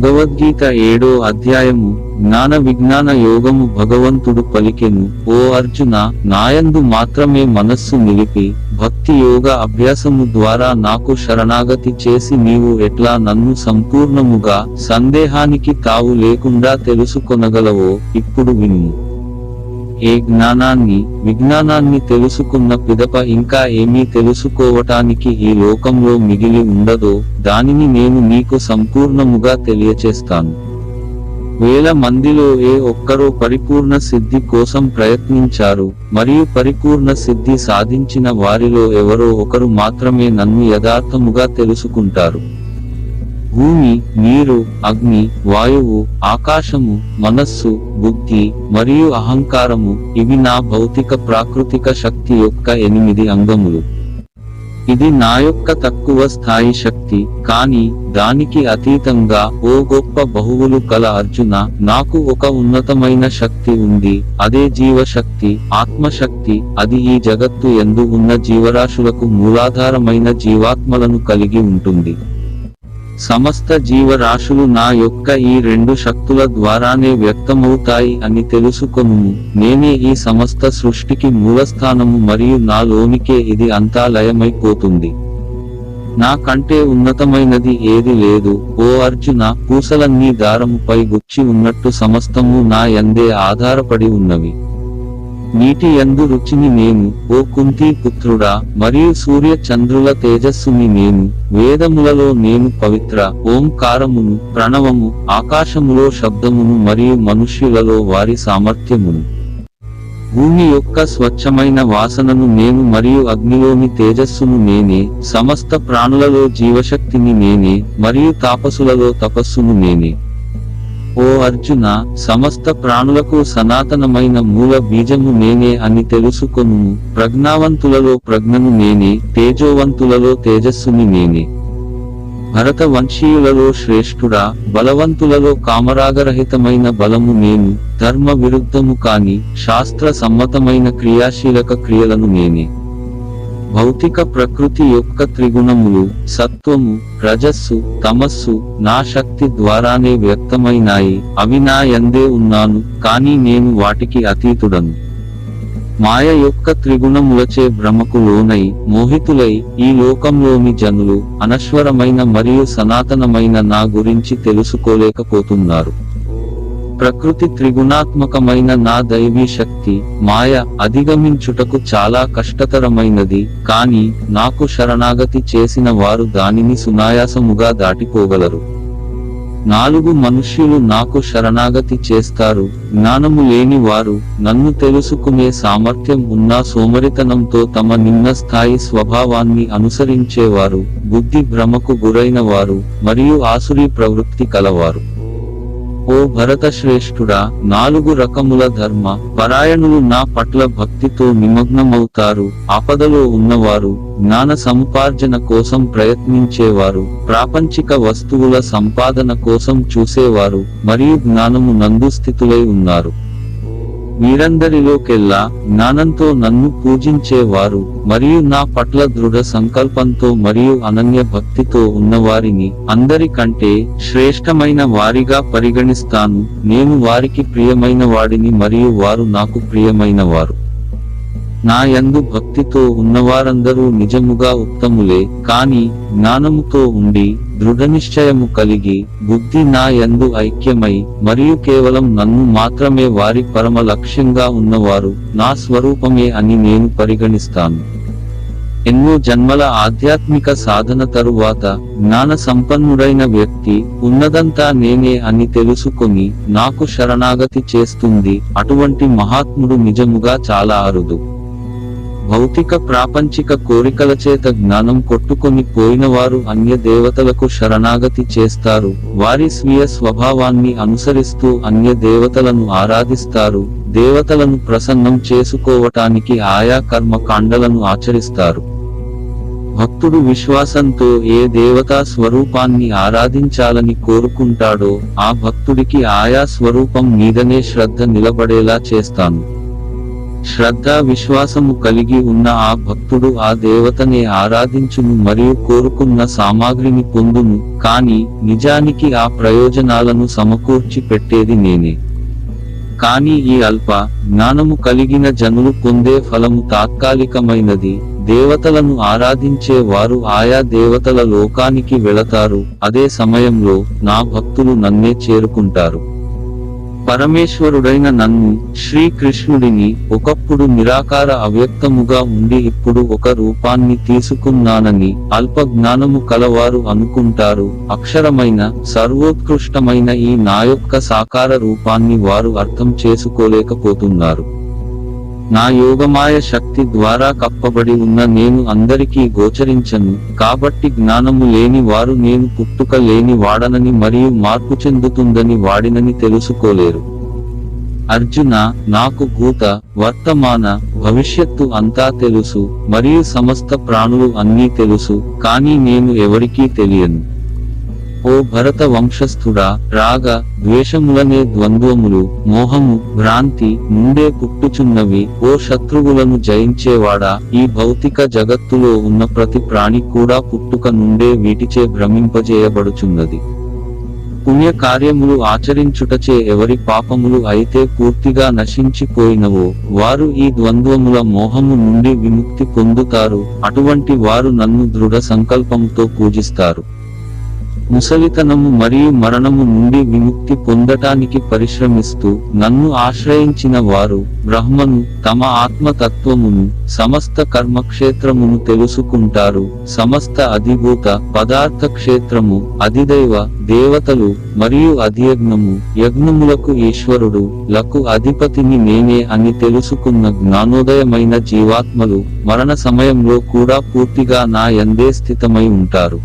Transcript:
భగవద్గీత ఏడో అధ్యాయము జ్ఞాన విజ్ఞాన యోగము భగవంతుడు పలికెను. ఓ అర్జున నాయందు మాత్రమే మనస్సు నిలిపి భక్తి యోగ అభ్యాసము ద్వారా నాకు శరణాగతి చేసి నీవు ఎట్లా నన్ను సంపూర్ణముగా సందేహానికి తావు లేకుండా తెలుసుకొనగలవో ఇప్పుడు విను ఏ జ్ఞానాన్ని విజ్ఞానాన్ని తెలుసుకున్న పిదప ఇంకా ఏమీ తెలుసుకోవటానికి ఈ లోకంలో మిగిలి ఉండదో దానిని నేను నీకు సంపూర్ణముగా తెలియచేస్తాను. వేల మందిలో ఏ ఒక్కరో పరిపూర్ణ సిద్ధి కోసం ప్రయత్నించారు మరియు పరిపూర్ణ సిద్ధి సాధించిన వారిలో ఎవరో ఒకరు మాత్రమే నన్ను యథార్థముగా తెలుసుకుంటారు. భూమి నీరు అగ్ని వాయువు ఆకాశము మనస్సు బుద్ధి మరియు అహంకారము ఇవి నా భౌతిక ప్రాకృతిక శక్తి యొక్క ఎనిమిది అంగములు. ఇది నా యొక్క తక్కువ స్థాయి శక్తి కానీ దానికి అతీతంగా ఓ గొప్ప బహువులు కల అర్జున నాకు ఒక ఉన్నతమైన శక్తి ఉంది అదే జీవశక్తి ఆత్మశక్తి అది ఈ జగత్తు ఎందు ఉన్న జీవరాశులకు మూలాధారమైన జీవాత్మలను కలిగి ఉంటుంది. సమస్త జీవరాశులు నా యొక్క ఈ రెండు శక్తుల ద్వారానే వ్యక్తమవుతాయి అని తెలుసుకొను. నేనే ఈ సమస్త సృష్టికి మూలస్థానము మరియు నాలోనికే ఇది అంతా లయమైపోతుంది నా కంటే ఉన్నతమైనది ఏది లేదు. ఓ అర్జున పూసలన్నీ దారముపై గుచ్చి ఉన్నట్టు సమస్తము నా యందే ఆధారపడి ఉన్నవి. నీటి యందు రుచిని నేను ఓ కుంతి పుత్రుడా మరియు సూర్య చంద్రుల తేజస్సుని నేను వేదములలో నేను పవిత్ర ఓంకారమును ప్రణవము ఆకాశములో శబ్దమును మరియు మనుష్యులలో వారి సామర్థ్యమును. భూమి యొక్క స్వచ్ఛమైన వాసనను నేను మరియు అగ్నిలోని తేజస్సును నేనే సమస్త ప్రాణులలో జీవశక్తిని నేనే మరియు తాపసులలో తపస్సును నేనే. ఓ అర్జున సమస్త ప్రాణులకు సనాతనమైన మూల బీజము నేనే అని తెలుసుకొను. ప్రజ్ఞావంతులలో ప్రజ్ఞను నేనే తేజోవంతులలో తేజస్సుని నేనే. భరత వంశీయులలో శ్రేష్ఠుడా బలవంతులలో కామరాగరహితమైన బలము నేను ధర్మ విరుద్ధము కాని శాస్త్ర సమ్మతమైన క్రియాశీలక క్రియలను నేనే. భౌతిక ప్రకృతి యొక్క త్రిగుణములు సత్వము రజస్సు తమస్సు నా శక్తి ద్వారానే వ్యక్తమైనాయి. అవి నా యందే ఉన్నాను కానీ నేను వాటికి అతీతుడను. మాయ యొక్క త్రిగుణములచే భ్రమకు లోనై మోహితులై ఈ లోకంలోని జనులు అనశ్వరమైన మరియు సనాతనమైన నా గురించి తెలుసుకోలేకపోతున్నారు. ప్రకృతి త్రిగుణాత్మకమైన నా దైవీ శక్తి మాయ అధిగమించుటకు చాలా కష్టతరమైనది కానీ నాకు శరణాగతి చేసిన వారు దానిని సునాయాసముగా దాటిపోగలరు. నాలుగు మనుష్యులు నాకు శరణాగతి చేస్తారు జ్ఞానము లేని వారు నన్ను తెలుసుకునే సామర్థ్యం ఉన్న సోమరితనంతో తమ నిమ్న స్థాయి స్వభావాన్ని అనుసరించేవారు బుద్ధి భ్రమకు గురైన వారు మరియు ఆసురీ ప్రవృత్తి కలవారు. ఓ భరతశ్రేష్ఠుడా నాలుగు రకముల ధర్మ పరాయణులు నా పట్ల భక్తితో నిమగ్నమవుతారు ఆపదలో ఉన్నవారు జ్ఞాన సముపార్జన కోసం ప్రయత్నించేవారు ప్రాపంచిక వస్తువుల సంపాదన కోసం చూసేవారు మరియు జ్ఞానము నందు స్థితులై ఉన్నారు. వీరందరిలోకెల్లా జ్ఞానంతో నన్ను పూజించేవారు మరియు నా పట్ల దృఢ సంకల్పంతో మరియు అనన్య భక్తితో ఉన్నవారిని అందరికంటే శ్రేష్టమైన వారిగా పరిగణిస్తాను. నేను వారికి ప్రియమైన వాడిని మరియు వారు నాకు ప్రియమైన వారు. నా యందు భక్తితో ఉన్నవారందరూ నిజముగా ఉత్తములే. కాని జ్ఞానముతో ఉండి దృఢనిశ్చయము కలిగి బుద్ధి నా యందు ఐక్యమై మరియు కేవలం నన్ను మాత్రమే వారి పరమ లక్ష్యంగా ఉన్నవారు నా స్వరూపమే అని నేను పరిగణిస్తాను. ఎన్నో జన్మల ఆధ్యాత్మిక సాధన తరువాత జ్ఞాన సంపన్నుడైన వ్యక్తి ఉన్నదంతా నేనే అని తెలుసుకొని నాకు శరణాగతి చేస్తుంది. అటువంటి మహాత్ముడు నిజముగా చాలా అరుదు. భౌతిక ప్రాపంచిక కోరికల చేత జ్ఞానం కొట్టుకొని పోయినవారు అన్య దేవతలకు శరణాగతి చేస్తారు. వారి స్వీయ స్వభావాన్ని అనుసరిస్తూ అన్య దేవతలను ఆరాధిస్తారు. దేవతలను ప్రసన్నం చేసుకోవటానికి ఆయా కర్మ కాండలను ఆచరిస్తారు. భక్తుడు విశ్వాసంతో ఏ దేవతా స్వరూపాన్ని ఆరాధించాలని కోరుకుంటాడో ఆ భక్తుడికి ఆయా స్వరూపం మీదనే శ్రద్ధ నిలబడేలా చేస్తాను. శ్రద్ధ విశ్వాసము కలిగి ఉన్న ఆ భక్తుడు ఆ దేవతనే ఆరాధించును మరియు కోరుకున్న సామాగ్రిని పొందును కాని నిజానికి ఆ ప్రయోజనాలను సమకూర్చి పెట్టేది నేనే. కానీ ఈ అల్ప జ్ఞానము కలిగిన జనులు పొందే ఫలము తాత్కాలికమైనది దేవతలను ఆరాధించే వారు ఆయా దేవతల లోకానికి వెళతారు అదే సమయంలో నా భక్తులు నన్నే చేరుకుంటారు. పరమేశ్వరుడైన నన్ను శ్రీకృష్ణుడిని ఒకప్పుడు నిరాకార అవ్యక్తముగా ఉండి ఇప్పుడు ఒక రూపాన్ని తీసుకున్నానని అల్ప జ్ఞానము కలవారు అనుకుంటారు. అక్షరమైన సర్వోత్కృష్టమైన ఈ నా యొక్క సాకార రూపాన్ని వారు అర్థం చేసుకోలేకపోతున్నారు. నా యోగమాయ శక్తి ద్వారా కప్పబడి ఉన్న నేను అందరికీ గోచరించను. కాబట్టి జ్ఞానము లేని వారు నేను పుట్టుక లేని వాడనని మరియు మార్పు చెందుతుందని వాడినని తెలుసుకోలేరు. అర్జున నాకు భూత వర్తమాన భవిష్యత్తు అంతా తెలుసు మరియు సమస్త ప్రాణులు అన్నీ తెలుసు కానీ నేను ఎవరికీ తెలియను. ఓ భరత వంశస్థుడా రాగ ద్వేషములనే ద్వంద్వములు మోహము భ్రాంతి నుండే పుట్టుచున్నవి ఓ శత్రువులను జయించేవాడా ఈ భౌతిక జగత్తులో ఉన్న ప్రతి ప్రాణి కూడా పుట్టుక నుండే వీటిచే భ్రమింపజేయబడుచున్నది. పుణ్య కార్యములు ఆచరించుటచే ఎవరి పాపములు అయితే పూర్తిగా నశించిపోయినవో వారు ఈ ద్వంద్వముల మోహము నుండి విముక్తి పొందుతారు అటువంటి వారు నన్ను దృఢ సంకల్పంతో పూజిస్తారు. ముసలితనము మరియు మరణము నుండి విముక్తి పొందటానికి పరిశ్రమిస్తూ నన్ను ఆశ్రయించిన వారు బ్రహ్మను తమ ఆత్మతత్వమును సమస్త కర్మక్షేత్రమును తెలుసుకుంటారు. సమస్త అధిభూత పదార్థ క్షేత్రము అధిదైవ దేవతలు మరియు అధియజ్ఞము యజ్ఞములకు ఈశ్వరుడు లకు అధిపతిని నేనే అని తెలుసుకున్న జ్ఞానోదయమైన జీవాత్మలు మరణ సమయంలో కూడా పూర్తిగా నా ఎందే స్థితమై ఉంటారు.